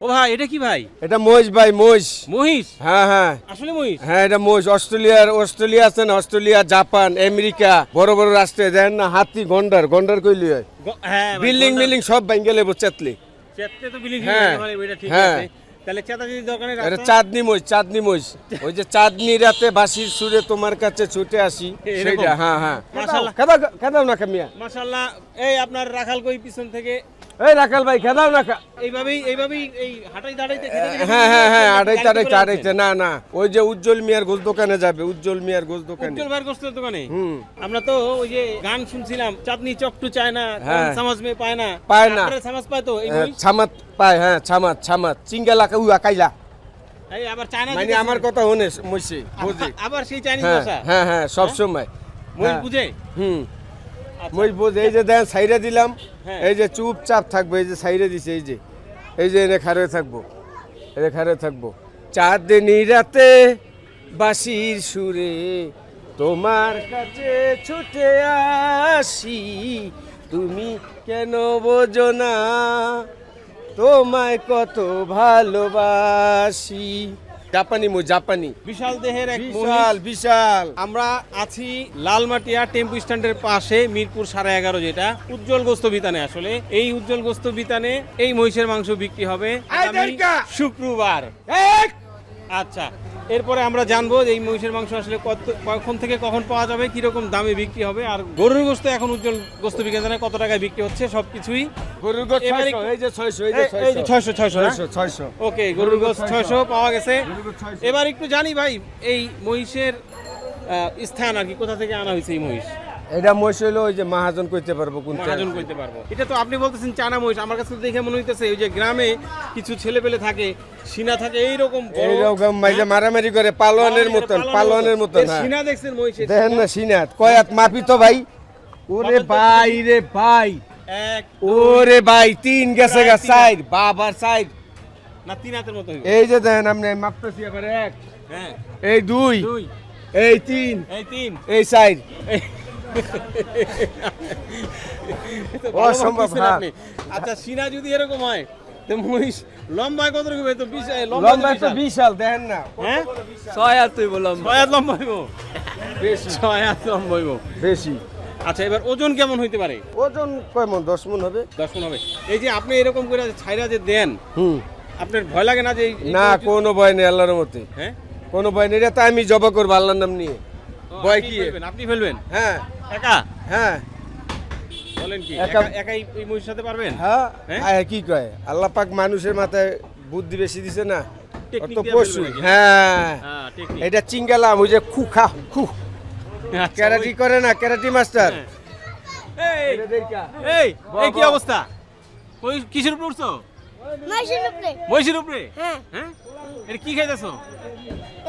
ও ভাই এটা কি ভাই? এটা মহিষ ভাই মহিষ। মহিষ? হ্যাঁ হ্যাঁ। আসলে মহিষ? হ্যাঁ এটা মহিষ। অস্ট্রেলিয়ার অস্ট্রেলিয়া অস্ট্রেলিয়া জাপান আমেরিকা বড় বড় রাষ্ট্রে। দেন না হাতি গন্ডার গন্ডার কইলি হয়। হ্যাঁ বিল্ডিং বিল্ডিং সব লেবো চেতলি। তো হ্যাঁ, হ্যাঁ। তাহলে এটা চাঁদনি মহিষ চাঁদনি মহিষ। ওই যে চাঁদনি রাতে বাসির সুরে তোমার কাছে ছুটে আসি? সেইটা হ্যাঁ হ্যাঁ। মাশাআল্লাহ। না কামিয়া মাশাআল্লাহ। এই আপনার রাখাল কই পিছন থেকে? এই রাখাল ভাই খেদাও না এইভাবেই এইভাবেই এই হাঁটাই দাঁড়াইতে হ্যাঁ হ্যাঁ হ্যাঁ আড়াইতে আড়াইতে আড়াইতে না না। ওই যে উজ্জ্বল মিয়ার গোস দোকানে যাবে উজ্জ্বল মিয়ার গোস দোকানে। উজ্জ্বল ভাইয়ের গোস্তের দোকানে? হুম। আমরা তো ওই যে গান শুনছিলাম চাঁদনি চায় না হ্যাঁ। কম সমাজ মে পায় না পায় না। সমাজ পায় তো এই হ্যাঁ, ছামাত পায় হ্যাঁ ছামাত ছামাত চিঙ্গালা উয়া কাইলা। আবার চায়না মানে আমার কথা হনে মইছে বুঝি আবার- সেই চাইনিজ হ্যাঁ ভাষা? হ্যাঁ হ্যাঁ সব সময়। হ্যাঁ। বুঝে? হুম। মই বুঝ এই যে দেন সাইরে দিলাম হ্যাঁ। এই যে চুপচাপ থাকব এই যে সাইরে দিছে এই যে। এই যে এনে খারে থাকব এনে খারে থাকব। চাঁদনি রাতে বাঁশির সুরে তোমার কাছে ছুটে আসি। তুমি কেন বোঝো না? তোমায় কত ভালোবাসি। জাপানি মো জাপানি। বিশাল দেহের এক বিশাল বিশাল। আমরা আছি লালমাটিয়া টেম্পু স্ট্যান্ডের পাশে মিরপুর সাড়ে এগারো যেটা। উজ্জ্বল গোস্ত বিতানে আসলে। এই উজ্জ্বল গোস্ত বিতানে এই মহিষের মাংস বিক্রি হবে! শুক্রবার। আচ্ছা। এরপরে আমরা জানব যে এই মহিষের মাংস আসলে কত কখন থেকে কখন পাওয়া যাবে কীরকম দামে বিক্রি হবে আর গরুর গোস্ত এখন উজ্জ্বল গোস্ত বিজ্ঞানে কত টাকায় বিক্রি হচ্ছে সবকিছুই গরুর গোছ এবারে- 600 এই যে 600 এই যে এই- এই যে 600 600 না? 600 600 ওকে গরুর গোস্ত ছয়শো। পাওয়া গেছে। গরুর গোশত 600 এবার একটু জানি ভাই এই মহিষের স্থান আর কি কোথা থেকে আনা হয়েছে এই মহিষ? এটা মহিষ হইল ওই যে মহাজন কইতে পারব কোন মহাজন করতে পারব। এটা তো আপনি বলতেছেন চানা মহিষ আমার কাছে দেখে মনে হইতেছে ওই যে গ্রামে কিছু ছেলে পেলে থাকে সিনা থাকে এইরকম এইরকম মাইজে মারামারি করে পালোয়ানের মতন পালোয়ানের মতন। হ্যাঁ। সিনা দেখছেন মহিষ দেখেন না সিনাত কয়াত মাপি তো ভাই। ওরে ভাই রে ভাই। এক ওরে ভাই তিন গেছে গা সাইড বাবার সাইড। না তিন হাতের মতো এই যে দেখেন আপনি মাপতেছি এবার এক হ্যাঁ। এই দুই দুই। এই তিন এই তিন। এই সাইড। অসম্ভব। আপনি। আচ্ছা সিনা যদি এরকম হয় তো মহিষ লম্বায় কত রকম তো বিশাল লম্বা লম্বা তো বিশাল। দেখেন না। হ্যাঁ? ছয় তুই বললাম ছয় হাত লম্বা হইব? বেশি। ছয় হাত লম্বা হইব। বেশি। আচ্ছা এবার ওজন কেমন হইতে পারে? ওজন কয় মন? দশ মন হবে। দশ মণ হবে। এই যে আপনি এরকম করে ছাইরা যে দেন হুম। আপনার ভয় লাগে না যে না কোনো ভয় নেই আল্লাহর মতে। হ্যাঁ? কোনো ভয় নেই। এটা তো আমি জবা করব আল্লাহর নাম নিয়ে। ভয় কি? আপনি ফেলবেন? হ্যাঁ। একা? হ্যাঁ। বলেন কি একা- একা- একাই এই মহিষ সাথে পারবেন? হ্যাঁ। হ্যাঁ? কি কয়? আল্লাহ পাক মানুষের মাথায় বুদ্ধি বেশি দিছে না? টেকনিক অত পশু। হ্যাঁ। হ্যাঁ ঠিক এটা চিঙ্গালাম ওই যে খু খা খু। ক্যারাটি করে না ক্যারাটি মাস্টার? এই এই কি অবস্থা? কিসের উপরে উঠছো? মাসের উপরে মহিষের উপরে। হ্যাঁ। হ্যাঁ? এটা কি খাইতেছো?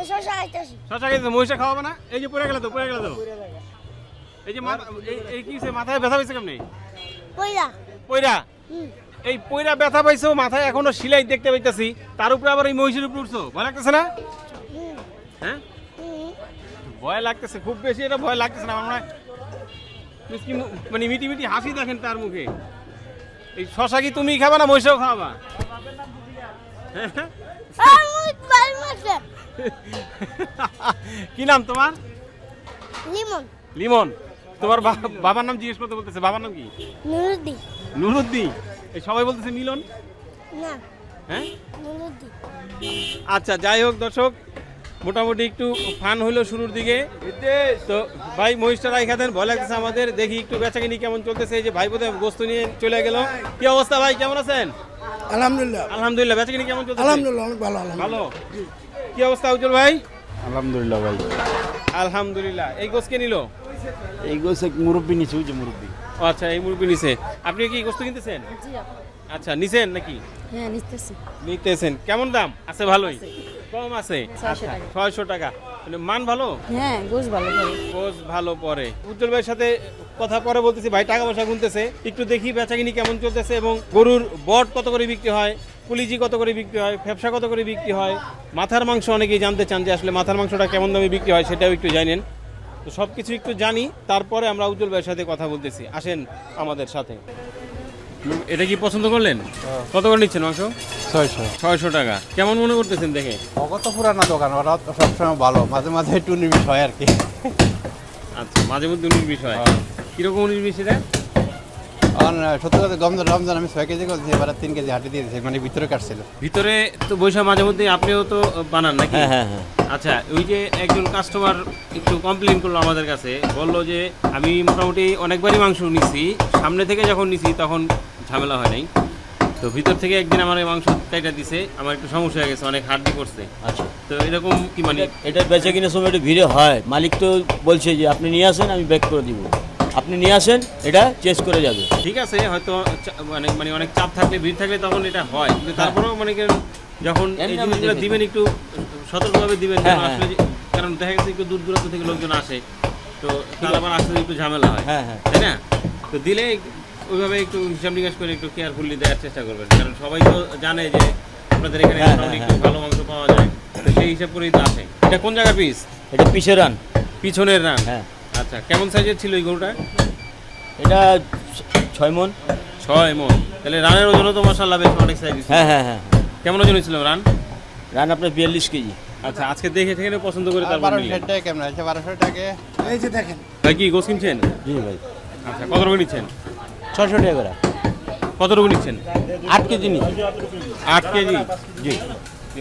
শশা খাইতেছো। মহিষা খাওয়াবে না? এই যে পড়ে গেল তো পড়ে গেল তো। এই যে মাথা এই- কি মাথায় ব্যথা পাইছে কেমনি? পয়রা। এই পয়রা ব্যথা পাইছো মাথায় এখনও সিলাই দেখতে পাইতাছি। তার উপরে আবার এই মহিষের উপরে উঠছো? ভয় লাগতেছে না? হ্যাঁ? ভয় লাগতেছে খুব বেশি এটা ভয় লাগতেছে না আমার মানে মিটি মিটি হাসি দেখেন তার মুখে। এই শশা কি তুমি খাবা না মহিষাও হ্যাঁ? আমি কি নাম তোমার? লিমন। লিমন। তোমার বাবার নাম জিজ্ঞেস করতে বলতেছে। বাবার নাম কি? নুরুদ্দি। নুরুদ্দিন এই সবাই বলতেছে মিলন? না। হ্যাঁ? আচ্ছা যাই হোক দর্শক মোটামুটি একটু ফান হইল শুরুর দিকে। তো ভাই মহিষটা রাইখা দেন ভয় লাগতেছে আমাদের। দেখি একটু বেচাকিনি কেমন চলতেছে। এই যে ভাই বোধহয় গোস্ত নিয়ে চলে গেল। কি অবস্থা ভাই কেমন আছেন? আলহামদুলিল্লাহ। আলহামদুলিল্লাহ বেচাকিনি কেমন চলতেছে? আলহামদুলিল্লাহ অনেক ভালো ভালো? কি অবস্থা উজ্জ্বল ভাই? আলহামদুলিল্লাহ ভাই আলহামদুলিল্লাহ। এই গোস কে নিল? এই গোছে মুরব্বী নিচে ওই যে মুরব্বী। ও আচ্ছা এই মুরগি নিছে। আপনি কি গোস্ত কিনতেছেন? আচ্ছা নিছেন নাকি? হ্যাঁ নিতেছি। নিতেছেন। কেমন দাম? আছে ভালোই। কম আছে? ছয়শো টাকা। ছয়শো টাকা। মানে মান ভালো? হ্যাঁ গোস ভালো করে। ভালো পরে। উজ্জ্বল ভাইয়ের সাথে কথা পরে বলতেছি ভাই টাকা পয়সা গুনতেছে। একটু দেখি বেচাকিনি কেমন চলতেছে এবং গরুর বট কত করে বিক্রি হয় কুলিজি কত করে বিক্রি হয় ফ্যাপসা কত করে বিক্রি হয়। মাথার মাংস অনেকেই জানতে চান যে আসলে মাথার মাংসটা কেমন দামে বিক্রি হয় সেটাও একটু জানেন। তো সব কিছু একটু জানি তারপরে আমরা উজ্জ্বল ভাইয়ের সাথে কথা বলতেছি। আসেন আমাদের সাথে। এটা কি পছন্দ করলেন? কত করে নিচ্ছেন মাংস? ছয়শো। ছয়শো টাকা। কেমন মনে করতেছেন দেখে? অগত পুরানা দোকান ওরা সবসময় ভালো। মাঝে মাঝে একটু নিমিষ হয় আর কি। আচ্ছা মাঝে মধ্যে উনিশ বিশ হয়। কীরকম বিশ এটা? আর সত্যি কথা গমজান রমজান আমি ছয় কেজি করছি এবার তিন কেজি হাঁটি দিয়েছি মানে ভিতরে কাটছিল। ভিতরে তো বৈশাখ মাঝে মধ্যে আপনিও তো বানান নাকি? হ্যাঁ হ্যাঁ হ্যাঁ। আচ্ছা ওই যে একজন কাস্টমার একটু কমপ্লেন করল আমাদের কাছে বলল যে আমি মোটামুটি অনেকবারই মাংস নিছি সামনে থেকে যখন নিছি তখন ঝামেলা হয় নাই। তো ভিতর থেকে একদিন আমার এই মাংস কাইটা দিছে আমার একটু সমস্যা হয়ে গেছে অনেক হাড্ডি করছে আচ্ছা। তো এরকম কি মানে এটা বেচা কিনার সময় একটু ভিড়ে হয়। মালিক তো বলছে যে আপনি নিয়ে আসেন আমি ব্যাক করে দিব। আপনি নিয়ে আসেন এটা চেস করে যাবে। ঠিক আছে হয়তো মানে মানে অনেক চাপ থাকলে ভিড় থাকলে তখন এটা হয়। কিন্তু তারপরেও মানে যখন এই জিনিসগুলো দিবেন একটু সতর্কভাবে দিবেন হ্যাঁ, হ্যাঁ। আসলে কারণ দেখা গেছে একটু দূর দূরান্ত থেকে লোকজন আসে। তো তার আবার আসতে একটু ঝামেলা হয়। হ্যাঁ, হ্যাঁ। তাই না? তো দিলে ওইভাবে একটু হিসাব নিকাশ করে একটু কেয়ারফুলি দেওয়ার চেষ্টা করবেন। কারণ সবাই তো জানে যে আপনাদের এখানে হ্যাঁ, হ্যাঁ, একটু ভালো মাংস পাওয়া যায়। তো সেই হিসাব করেই তো আসে এটা কোন জায়গার পিস এটা পিসে রান। পিছনের রান? হ্যাঁ। আচ্ছা কেমন সাইজের ছিল এই গরুটা? এটা ছয় মন। ছয় মন। তাহলে রানের ওজনও তো মশাল্লা বেশ অনেক সাইজ হ্যাঁ হ্যাঁ হ্যাঁ। কেমন ওজন ছিল রান? রান আপনার বিয়াল্লিশ কেজি। আচ্ছা আজকে দেখে সেখানে পছন্দ করে তারপর বারোশো টাকা কেমন আছে বারোশো টাকা। এই যে দেখেন। ভাই কি গোস কিনছেন? জি ভাই। আচ্ছা কত রকম নিচ্ছেন? ছশো টাকা করে। কত রকম নিচ্ছেন? আট কেজি নি আট কেজি? জি।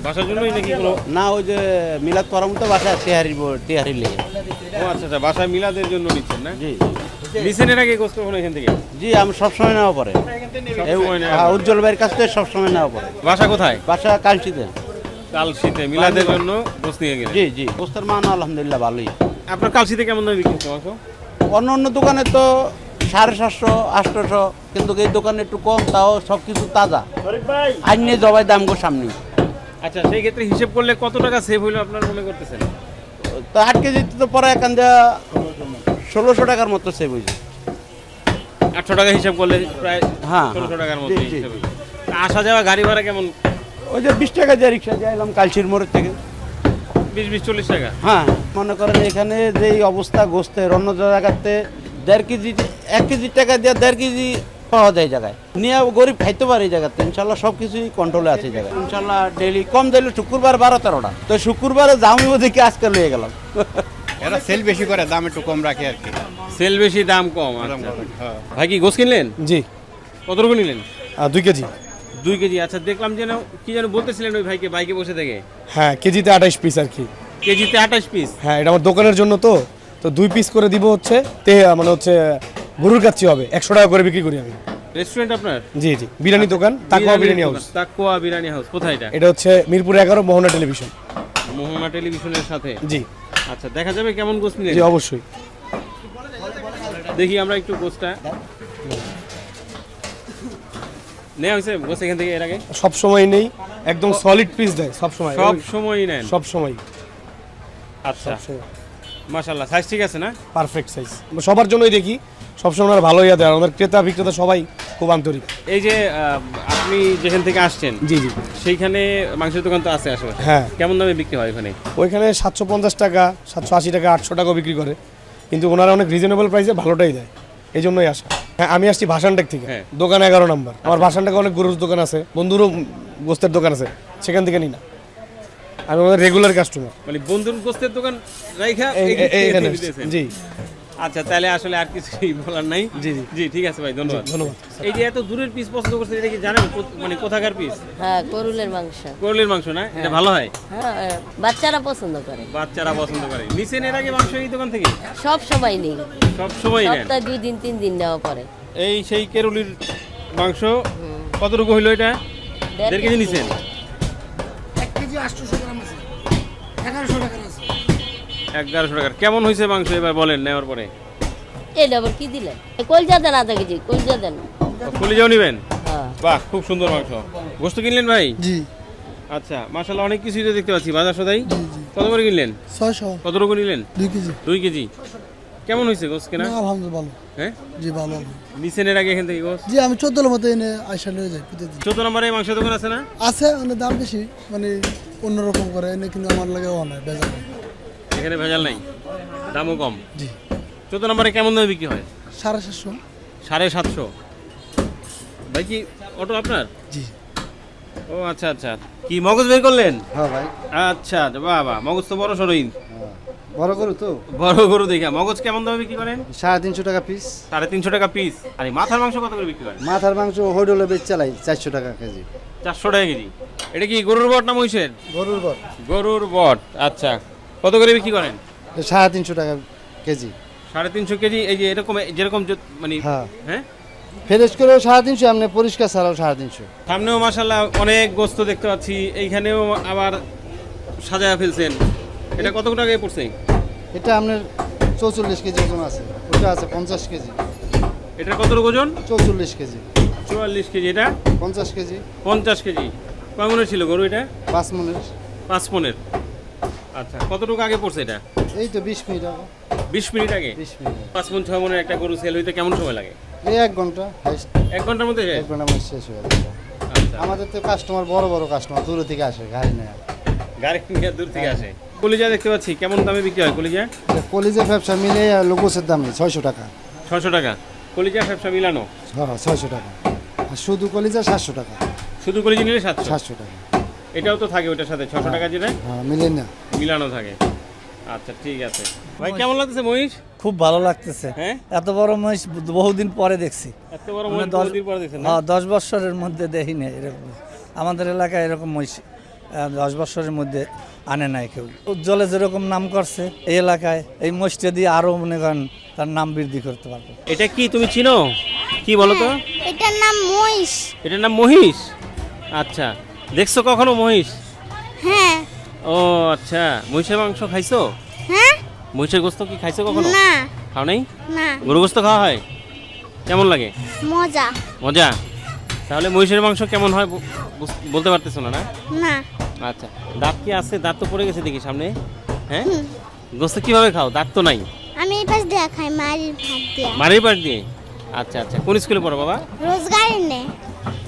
বাসার জন্যই নাকি কোনো না ওই যে মিলাদ করার মতো বাসা তেহারি তেহারি লেগে। ও আচ্ছা আচ্ছা বাসায় মিলাদের জন্য নিচ্ছেন না? জি। নিচ্ছেন এর আগে কখনো এখান থেকে? জি আমি সবসময় নেওয়া পরে। উজ্জ্বল ভাইয়ের কাছ থেকে সবসময় নেওয়া পরে। বাসা কোথায়? বাসা কালচিতে কালশিতে মিলাদের জন্য গোস নিয়ে গেলেন? জি জি পোস্তার মান আলহামদুলিল্লাহ ভালোই। আপনার কালশিতে কেমন দামে বিক্রি হচ্ছে অন্য অন্য দোকানে তো সাড়ে সাতশো আটশোশো কিন্তু এই দোকানে একটু কম তাও সব কিছু তাজা। আইনে জবাই দাম গো সামনে। আচ্ছা সেই ক্ষেত্রে হিসেব করলে কত টাকা সেভ হইল আপনার মনে করতেছেন? তো আট কেজি তো পরে এখান যা ষোলোশো টাকার মতো সেভ হয়েছে আটশো টাকা হিসাব করলে প্রায় হ্যাঁ, ষোলোশো হ্যাঁ। টাকার মতো জি, জি, হিসাবে আসা যাওয়া গাড়ি ভাড়া কেমন? ওই যে বিশ টাকা দিয়ে রিক্সা দিয়ে এলাম কালচির মোড়ের থেকে। বিশ বিশ চল্লিশ টাকা? হ্যাঁ মনে করেন এখানে যেই অবস্থা গোস্তের অন্য জায়গাতে দেড় কেজি এক কেজি টাকা দিয়ে দেড় কেজি পাওয়া যায় জায়গায়। নিয়ে গরিব খাইতে পারে এই জায়গাতে। ইনশাল্লাহ সব কিছুই কন্ট্রোলে আছে এই জায়গায়। ইনশাল্লাহ ডেলি কম দিলে শুক্রবার বারো তেরোটা তো শুক্রবারে জামি ওদিকে আজকে লয়ে গেলাম। এরা সেল বেশি করে দাম একটু কম রাখে আর কি। সেল বেশি দাম কম আচ্ছা। ভাই কি গোস কিনলেন? জি। কত রকম নিলেন? দুই কেজি। দুই কেজি আচ্ছা দেখলাম যেন কি যেন বলতেছিলেন ওই ভাইকে বাইকে বসে থেকে। হ্যাঁ কেজিতে আঠাইশ পিস আর কি। কেজিতে আঠাশ পিস হ্যাঁ এটা আমার দোকানের জন্য তো। তো দুই পিস করে দিব হচ্ছে তে মানে হচ্ছে গরুর কাচ্ছি হবে। একশো টাকা করে বিক্রি করি আমি। রেস্টুরেন্ট আপনার? জি জি। বিরিয়ানি দোকান তাকুয়া বিরিয়ানি হাউস তাকুয়া বিরিয়ানি হাউস কোথায় এটা? এটা হচ্ছে মিরপুর এগারো মোহনা টেলিভিশন। মোহনা টেলিভিশনের সাথে? জি। আচ্ছা দেখা যাবে কেমন নিলেন জি অবশ্যই। দেখি আমরা একটু গোসটা নেওয়া হয়েছে গোস এখান থেকে এর আগে? সব সময় নেই একদম সলিড পিস দেয় সব সময়। সব সময়ই নেন? সব সময়। আচ্ছা। মাশাল্লাহ সাইজ ঠিক আছে না? পারফেক্ট সাইজ সবার জন্যই দেখি সবসময় ওনারা ভালোই দেয়। আর আমাদের ক্রেতা বিক্রেতা সবাই খুব আন্তরিক। এই যে আপনি যেখান থেকে আসছেন জি জি। সেইখানে মাংসের দোকান তো আছে আশেপাশে হ্যাঁ। কেমন দামে বিক্রি হয় ওখানে? ওইখানে সাতশো পঞ্চাশ টাকা সাতশো আশি টাকা আটশো টাকাও বিক্রি করে। কিন্তু ওনারা অনেক রিজনেবল প্রাইসে ভালোটাই দেয়। এই জন্যই আসা। হ্যাঁ আমি আসছি ভাসানটেক থেকে। হ্যাঁ। দোকান এগারো নাম্বার। আমার ভাসানটেকে অনেক গরুর দোকান আছে। বন্ধুরও গোস্তের দোকান আছে। সেখান থেকে নিই না। আমি আমাদের রেগুলার কাস্টমার মানে বন্ধুর গোস্তের দোকান রাইখা জি। আচ্ছা তাহলে আসলে আর কিছুই বলার নাই। জি, জি। জি ঠিক আছে ভাই ধন্যবাদ। ধন্যবাদ। এই যে এত দূরের পিস পছন্দ করছেন এটা কি জানেন? মানে কোথাকার পিস হ্যাঁ করুলের মাংস। করলের মাংস না? এটা ভালো হয়? হ্যাঁ বাচ্চারা পছন্দ করে। বাচ্চারা পছন্দ করে। নিছেন এর আগে মাংস এই দোকান থেকে? সব সময় নেই। সব সময় নেন? সপ্তাহে দুই দিন তিন দিন নেওয়া পরে এই সেই কেরুলির মাংস কতটুকু হইল এটা? দেড় কেজি। নিছেন? এক কেজি আটশোশো এগারোশো টাকার। কেমন হয়েছে মাংস এবার বলেন নেওয়ার পরে? আবার কি দিলেন? কলজা দেন আধা কেজি কলজা দেন। ফুলি যাও নিবেন? হ্যাঁ। বাহ খুব সুন্দর মাংস। গোস্ত কিনলেন ভাই? জি। আচ্ছা অনেক কিছুই তো দেখতে পাচ্ছি বাজার সদাই? কত করে কিনলেন? ছয়শো। কত রকম নিলেন? দুই কেজি। দুই কেজি। কেমন হয়েছে গোস কেনা? আলহামদুলিল্লাহ ভালো। হ্যাঁ? জি ভালো। নিছেন এর আগে এখান থেকে গোস জি আমি চোদ্দ মতো এনে আইসা নিয়ে যাই প্রতিদিন। চোদ্দ নম্বরে মাংস দোকান আছে না? আছে মানে দাম বেশি মানে অন্যরকম করে এনে কিন্তু আমার লাগে অনেক বেজার। এখানে ভেজাল নাই? দামও কম। জি। চোদ্দ নম্বরে কেমন দামে বিক্রি হয়? সাড়ে সাতশো। সাড়ে সাতশো। ভাই কি অটো আপনার? জি। ও আচ্ছা আচ্ছা। কি মগজ বের করলেন? হ্যাঁ ভাই। আচ্ছা বাহ বাহ মগজ তো বড় সরই বড় গরু তো। বড় গরু দেখা। মগজ কেমন দামে বিক্রি করেন? সাড়ে তিনশো টাকা পিস সাড়ে তিনশো টাকা পিস আর মাথার মাংস কত করে বিক্রি করেন? মাথার মাংস হোডলে বেচ চালাই চারশো টাকা কেজি। চারশো টাকা কেজি। এটা কি গরুর বট না মহিষের? গরুর বট। গরুর বট। আচ্ছা। কত করে বিক্রি করেন? সাড়ে তিনশো টাকা কেজি। সাড়ে তিনশো কেজি এই যে এরকম যেরকম যে- মানে হ্যাঁ। হ্যাঁ? ফ্রেশ করেও সাড়ে তিনশো এমনি পরিষ্কার ছাড়াও সাড়ে তিনশো। সামনেও মাসাল্লাহ অনেক গোস্ত দেখতে পাচ্ছি এইখানেও আবার সাজায় ফেলছেন। এটা কত টাকায় পড়ছে? এটা আপনার চৌচল্লিশ কেজি ওজন আছে ওটা আছে পঞ্চাশ কেজি। এটা কত ওজন? চৌচল্লিশ কেজি। চুয়াল্লিশ কেজি এটা? পঞ্চাশ কেজি। পঞ্চাশ কেজি। কয় মনের ছিল গরু এটা? পাঁচ মনের। পাঁচ মনের। আচ্ছা কতটুকু আগে পড়ছে এটা? এই তো বিশ মিনিট হবে বিশ মিনিট আগে? বিশ মিনিট। পাঁচ মন ছয় মনের একটা গরু সেল হইতে কেমন সময় লাগে? এই এক ঘণ্টা এক ঘণ্টার মধ্যে এক ঘণ্টা আমার শেষ হয়ে যাবে। আচ্ছা। আমাদের তো কাস্টমার বড় বড় কাস্টমার দূর থেকে আসে গাড়ি নেয়। গাড়ি নিয়ে দূর থেকে আসে। কলিজা দেখতে পাচ্ছি কেমন দামে বিক্রি হয় কলিজা? এটা ব্যবসা মিলে লোকসের দামে ছয়শো টাকা। ছশো টাকা। কলিজা ব্যবসা মিলানো? হ্যাঁ ছয়শো টাকা। আর শুধু কলিজা সাতশো টাকা। শুধু কলিজা নিলে সাতশো? সাতশো টাকা। এটাও তো থাকে ওটার সাথে ছশো টাকা যেটা? হ্যাঁ মিলে না। মিলানো থাকে। আচ্ছা ঠিক আছে। ভাই কেমন লাগতেছে মহিষ? খুব ভালো লাগতেছে। হ্যাঁ? এত বড় মহিষ বহুদিন পরে দেখছি। এত বড় মানে মহিষ বহুদিন পরে দেখছেন না? হ্যাঁ দশ বছরের মধ্যে দেখি না এরকম। আমাদের এলাকায় এরকম মহিষ দশ বছরের মধ্যে আনে নাই কেউ। উজ্জ্বলে যেরকম নাম করছে এই এলাকায় এই মহিষটা দিয়ে আরও মনে করেন তার নাম বৃদ্ধি করতে পারবে। এটা কি তুমি চিনো? কি বলো তো? এটার নাম মহিষ। এটার নাম মহিষ? আচ্ছা দেখছ কখনো মহিষ? হ্যাঁ ও আচ্ছা। মহিষের মাংস খাইছো? হ্যাঁ? মহিষের গোস্ত কি খাইছো কখনো? না। খাও নাই? না। গরু গোস্ত খাওয়া হয়? কেমন লাগে? মজা। মজা? তাহলে মহিষের মাংস কেমন হয় বলতে পারতেছো না না? না। আচ্ছা। দাঁত কি আছে? দাঁত তো পড়ে গেছে দেখি সামনে। হ্যাঁ? গোস্ত কীভাবে খাও? দাঁত তো নাই? আমি এই পাশ দিয়ে খাই মারির ভাত দিয়া। মারির পাট দিয়ে? আচ্ছা আচ্ছা। কোন স্কুলে পড়ো বাবা? রোজগারে নে।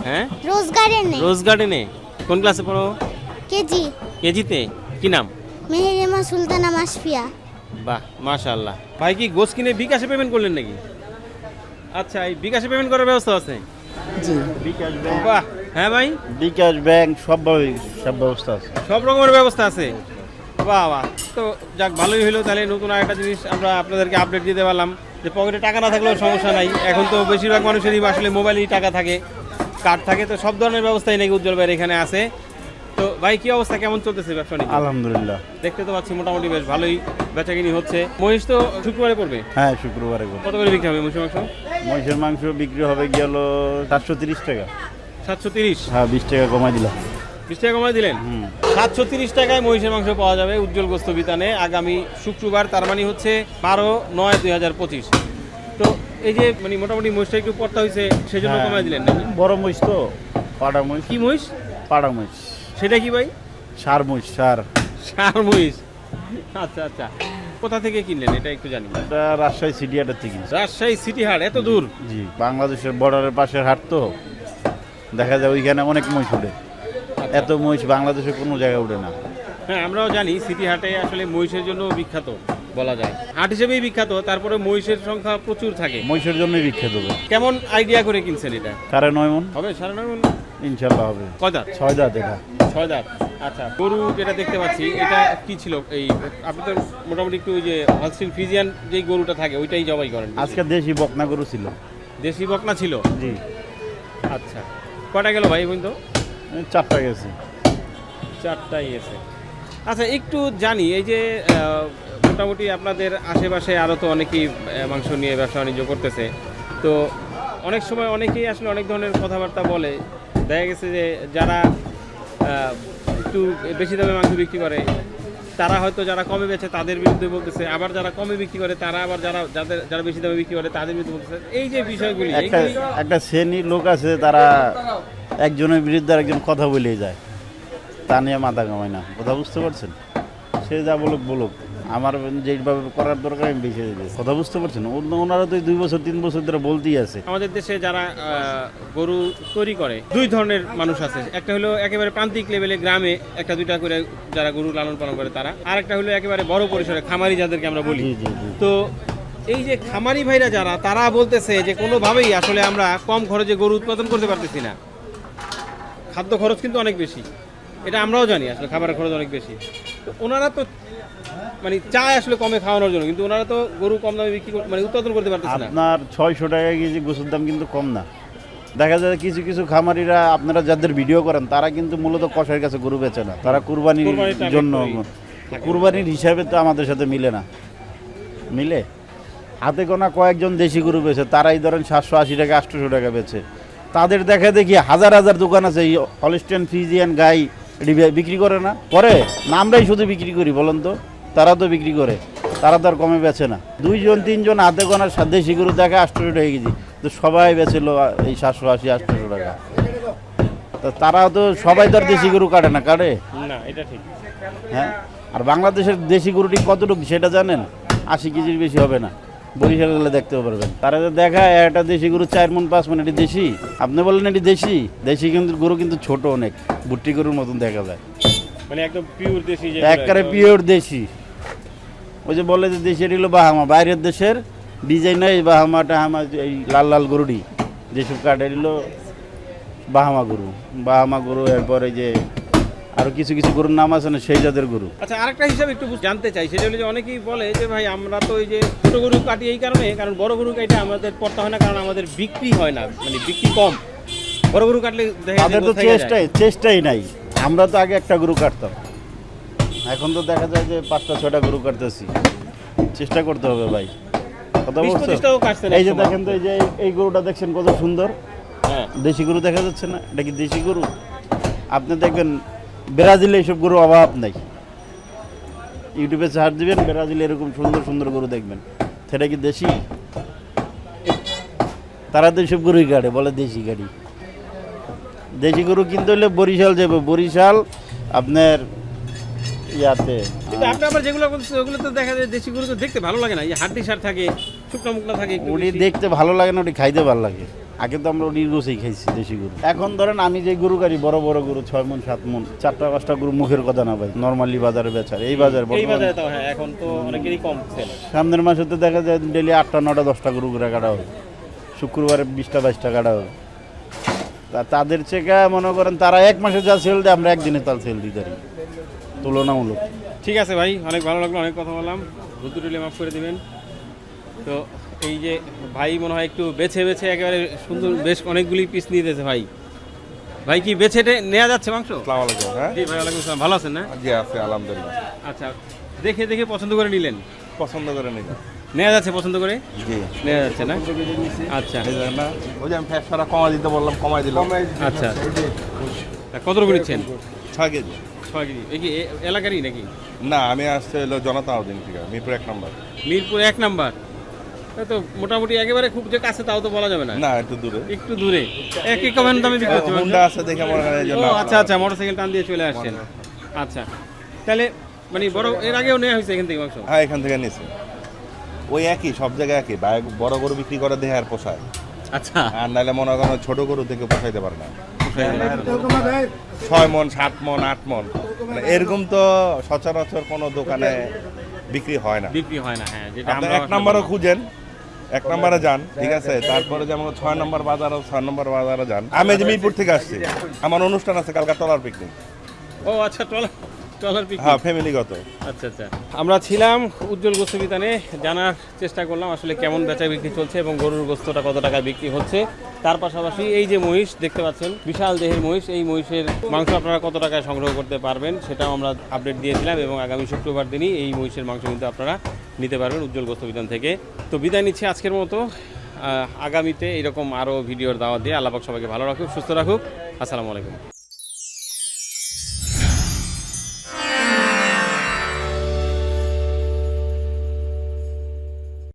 হ্যাঁ? রোজগারে নে। রোজ গার্ডেনে কোন ক্লাসে পড়ো? কেজি। কেজিতে? কি নাম? মেহেরিমা সুলতানা মাসফিয়া। বাহ মাশাআল্লাহ। ভাই কি গোস কিনে বিকাশে পেমেন্ট করলেন নাকি? আচ্ছা এই বিকাশে পেমেন্ট করার ব্যবস্থা আছে? জি। বিকাশ ব্যাংক বাহ হ্যাঁ ভাই? বিকাশ ব্যাংক সবভাবে সব ব্যবস্থা আছে। সব রকমের ব্যবস্থা আছে। বাহ বাহ। তো যাক ভালোই হলো। তাহলে নতুন আরেকটা জিনিস আমরা আপনাদেরকে আপডেট দিতে পারলাম যে পকেটে টাকা না থাকলেও সমস্যা নাই। এখন তো বেশিরভাগ মানুষেরই আসলে মোবাইলেই টাকা থাকে কার্ড থাকে তো সব ধরনের ব্যবস্থাই নাকি উজ্জ্বল ভাইয়ের এখানে আছে। ভাই কি অবস্থা? কেমন চলতেছে ব্যবসা নিয়ে আলহামদুলিল্লাহ। দেখতে তো পাচ্ছি মোটামুটি বেশ ভালোই বেচাকিনি হচ্ছে। মহিষ তো শুক্রবারে পড়বে? হ্যাঁ শুক্রবারে কত করে বিক্রি হবে মহিষের মাংস? মহিষের মাংস বিক্রি হবে গেল চারশো তিরিশ টাকা। সাতশো তিরিশ? হ্যাঁ বিশ টাকা কমাই দিলাম। বিশ টাকা কমায় দিলেন? সাতশো তিরিশ টাকায় মহিষের মাংস পাওয়া যাবে উজ্জ্বল গোস্ত বিতানে আগামী শুক্রবার তার মানে হচ্ছে বারো নয় দুই হাজার পঁচিশ। তো এই যে মানে মোটামুটি মহিষটা একটু পড়তা হয়েছে সেই জন্য হ্যাঁ। দিলেন বড় মহিষ তো পাড়া মহিষ। কি মহিষ? পাড়া মহিষ। সেটা কি ভাই? সার মহিষ সার। সার মহিষ আচ্ছা আচ্ছা। কোথা থেকে কিনলেন? এটা একটু জানি। এটা রাজশাহী সিটি হাটের থেকে। রাজশাহী সিটি হাট এত দূর? জি বাংলাদেশের বর্ডারের পাশের হাট তো। দেখা যায় ওইখানে অনেক মহিষ উঠে। এত মহিষ বাংলাদেশে কোনো জায়গায় উঠে না। হ্যাঁ আমরাও জানি সিটি হাটে আসলে মহিষের জন্য বিখ্যাত বলা যায়। হাট হিসেবেই বিখ্যাত তারপরে মহিষের সংখ্যা প্রচুর থাকে। মহিষের জন্যই বিখ্যাত কেমন আইডিয়া করে কিনছেন এটা? সাড়ে নয় মন। হবে সাড়ে নয় মণ? ইনশাল্লাহ হবে। কয় দাঁত? ছয় দাঁত এটা। ছয় দাঁত। আচ্ছা গরু যেটা দেখতে পাচ্ছি এটা কি ছিল? এই আপনি তো মোটামুটি একটু ওই যে হলস্টিন ফিজিয়ান যে গরুটা থাকে ওইটাই জবাই করেন আজকে দেশি বকনা গরু ছিল। দেশি বকনা ছিল? জি। আচ্ছা কটা গেল ভাই বন্ধু চারটা গেছে। চারটাই এসে আচ্ছা একটু জানি এই যে মোটামুটি আপনাদের আশেপাশে আরও তো অনেকেই মাংস নিয়ে ব্যবসা বাণিজ্য করতেছে। তো অনেক সময় অনেকেই আসলে অনেক ধরনের কথাবার্তা বলে। দেখা গেছে যে যারা একটু বেশি দামে মাংস বিক্রি করে। তারা হয়তো যারা কমে বেছে তাদের বিরুদ্ধে বলতেছে। আবার যারা কমে বিক্রি করে তারা আবার যারা যাদের যারা বেশি দামে বিক্রি করে তাদের বিরুদ্ধে বলতেছে। এই যে বিষয়গুলি একটা শ্রেণির একটা শ্রেণির লোক আছে তারা একজনের বিরুদ্ধে একজন কথা বলিয়ে যায়। তা নিয়ে মাথা কামায় না। কথা বুঝতে পারছেন? সে যা বলুক বলুক। আমার যেভাবে করার দরকার আমি বেছে দিতে কথা বুঝতে পারছেন? ওনারা তো দুই বছর তিন বছর ধরে বলতেই আছে। আমাদের দেশে যারা গরু তৈরি করে দুই ধরনের মানুষ আছে। একটা হলো একেবারে প্রান্তিক লেভেলে গ্রামে একটা দুইটা করে যারা গরু লালন পালন করে তারা। আর একটা হলো একেবারে বড় পরিসরে খামারি যাদেরকে আমরা বলি। তো এই যে খামারি ভাইরা যারা তারা বলতেছে যে কোনোভাবেই আসলে আমরা কম খরচে গরু উৎপাদন করতে পারতেছি না। খাদ্য খরচ কিন্তু অনেক বেশি। এটা আমরাও জানি আসলে খাবারের খরচ অনেক বেশি। তো ওনারা তো মানে চায় আসলে কমে খাওয়ানোর জন্য কিন্তু ওনারা তো গরু কম দামে বিক্রি মানে উৎপাদন করতে পারতেছে না। আপনার ছয়শো টাকা কেজি গোসের দাম কিন্তু কম না। দেখা যায় কিছু কিছু খামারিরা আপনারা যাদের ভিডিও করেন তারা কিন্তু মূলত কষার কাছে গরু বেচে না। তারা কুরবানির জন্য কুরবানির হিসাবে তো আমাদের সাথে মিলে না। মিলে? হাতে গোনা কয়েকজন দেশি গরু বেছে তারাই ধরেন সাতশো আশি টাকা আটশোশো টাকা বেচে। তাদের দেখা দেখি হাজার হাজার দোকান আছে এই হলিস্টেন ফিজিয়ান গাই বিক্রি করে না। করে না আমরাই শুধু বিক্রি করি বলেন তো। তারা তো বিক্রি করে তারা তো আর কমে বেচে না। দুইজন তিনজন আধে গোনার দেশি গরু দেখা আটশোশো টাকা কেজি তো সবাই বেচেল এই সাতশো আশি আটশোশো টাকা। তো তারা তো সবাই তো আর দেশি গরু কাটে না কাটে? না এটা ঠিক। হ্যাঁ? আর বাংলাদেশের দেশি গরুটি কতটুকু সেটা জানেন? আশি কেজির বেশি হবে না। বরিশাল গেলে দেখতে পারবেন। তারা যে দেখায় একটা দেশি গরু চার মন পাঁচ মন এটি দেশি? আপনি বললেন এটি দেশি। দেশি কিন্তু গরু কিন্তু ছোট অনেক। বুট্টি গরুর মতন দেখা যায়। মানে একদম পিওর দেশি একবারে পিওর দেশি। ওই যে বলে যে দেশের হলো বাহামা বাইরের দেশের ডিজাইন এই বাহামা টাহামা এই লাল লাল গরুটি যেসব কাঠের হলো বাহামা গরু। বাহামা গরু এরপরে যে আরও কিছু কিছু গরুর নাম আছে না সেই জাতের গরু। আচ্ছা আরেকটা হিসাবে একটু জানতে চাই সেটা হলো যে অনেকেই বলে যে ভাই আমরা তো এই যে ছোট গরু কাটি এই কারণে কারণ বড় গরু কাটে আমাদের পড়তে হয় না কারণ আমাদের বিক্রি হয় না মানে বিক্রি কম। বড় গরু কাটলে তাদের তো। চেষ্টাই চেষ্টাই নাই। আমরা তো আগে একটা গরু কাটতাম। এখন তো দেখা যায় যে পাঁচটা ছয়টা গরু কাটতেছি। চেষ্টা করতে হবে ভাই। কথা বলছো? এই যে দেখেন তো এই যে এই- গরুটা দেখছেন কত সুন্দর? হ্যাঁ। দেশি গরু দেখা যাচ্ছে না? এটা কি দেশি গরু? আপনি দেখবেন ব্রাজিলে এইসব গরু অভাব নাই। ইউটিউবে সার্চ দিবেন ব্রাজিলে এরকম সুন্দর সুন্দর গরু দেখবেন। সেটা কি দেশি? তারা তো এইসব গরুই কাটে বলে দেশি গাড়ি। দেশি গরু কিনতে হলে বরিশাল যাবে বরিশাল আপনার ইয়াতে। কিন্তু আপনি আবার যেগুলো বলছেন ওগুলো তো দেখা যায় দেশি গরু তো দেখতে ভালো লাগে না। এই হাড্ডি সার থাকে শুকনো মুকনা থাকে ওটি দেখতে ভালো লাগে না ওটি খাইতে ভালো লাগে। আগে তো আমরা ওটি গোছেই খাইছি দেশি গরু। এখন ধরেন আমি যে গরু গাড়ি বড় বড় গরু ছয় মন সাত মন চারটা পাঁচটা গরু মুখের কথা না ভাই। নর্মালি বাজারে বেচার এই বাজার এই বাজারে তো হ্যাঁ এখন তো অনেকেরই কম সামনের মাসে তো দেখা যায় ডেলি আটটা নটা দশটা গরু করে কাটা হবে শুক্রবারে বিশটা বাইশটা কাটা হবে তা তাদের চেকা মনে করেন তারা এক মাসে যা সেল দেয় আমরা একদিনে তার সেল দিতে পারি। তুলনামূলক। ঠিক আছে ভাই অনেক ভালো লাগল অনেক কথা বললাম। ভুল টুলে মাফ করে দিবেন। তো এই যে ভাই মনে হয় একটু বেছে বেছে একেবারে সুন্দর বেশ অনেকগুলি পিস নিয়ে দিয়েছে ভাই। ভাই কি বেছে নেওয়া যাচ্ছে মাংস? হ্যাঁ? জি ভাই ওয়ালাইকুম আসসালাম। ভালো আছেন না? জি আছে আলহামদুলিল্লাহ। আচ্ছা দেখে দেখে পছন্দ করে নিলেন? পছন্দ করে নিলাম। নেওয়া যাচ্ছে পছন্দ করে? জি। নেওয়া যাচ্ছে না? আচ্ছা। ওই যে আমি কমাই দিতে বললাম কমাই দিলাম। আচ্ছা। কত করে নিচ্ছেন? ছয় কেজি। ছয় কেজি এই কি এ- এলাকারই নাকি? না আমি আসছে হলো জনতা উদ্দিন থেকে মিরপুর এক নম্বর। মিরপুর এক নাম্বার। তা মোটামুটি একেবারে খুব যে কাছে তাও তো বলা যাবে না। না একটু দূরে। একটু দূরে। একই কমেন্ট দামে বিক্রি হচ্ছে হুন্ডা আছে দেখে মনে হয় জন্য আচ্ছা আচ্ছা মোটরসাইকেল টান দিয়ে চলে আসছেন। আচ্ছা। তাহলে মানে বড় এর আগেও নেওয়া হয়েছে এখান থেকে মাংস? হ্যাঁ এখান থেকে নিছি ওই একই সব জায়গায় একই। বড় গরু বিক্রি করে দেহে আর পোষায়। আচ্ছা। আর নাহলে মনে করেন ছোট গরু থেকে পোষাইতে পারে না। ছয় মন সাত মন আট মন। মানে এরকম তো সচরাচর কোনো দোকানে বিক্রি হয় না। বিক্রি হয় না হ্যাঁ যেটা আমরা এক নম্বরও খুঁজেন এক নম্বরে যান ঠিক আছে? তারপরে যেমন ছয় নম্বর বাজারও ছয় নম্বর বাজারও যান। আমি যে মিরপুর থেকে আসছি আমার অনুষ্ঠান আছে কালকা টলার পিকনিক ও আচ্ছা টলার হ্যাঁ ফ্যামিলিগত আচ্ছা আচ্ছা। আমরা ছিলাম উজ্জ্বল গোস্ত বিতানে জানার চেষ্টা করলাম আসলে কেমন বেচা বিক্রি চলছে এবং গরুর গোস্তটা কত টাকায় বিক্রি হচ্ছে। তার পাশাপাশি এই যে মহিষ দেখতে পাচ্ছেন বিশাল দেহের মহিষ এই মহিষের মাংস আপনারা কত টাকায় সংগ্রহ করতে পারবেন সেটাও আমরা আপডেট দিয়েছিলাম এবং আগামী শুক্রবার দিনই এই মহিষের মাংস কিন্তু আপনারা নিতে পারবেন উজ্জ্বল গোস্ত বিতান থেকে। তো বিদায় নিচ্ছি আজকের মতো। আগামীতে এরকম আরও ভিডিওর দাওয়াত দিয়ে আল্লাপাক সবাইকে ভালো রাখুক সুস্থ রাখুক। আসসালামু আলাইকুম।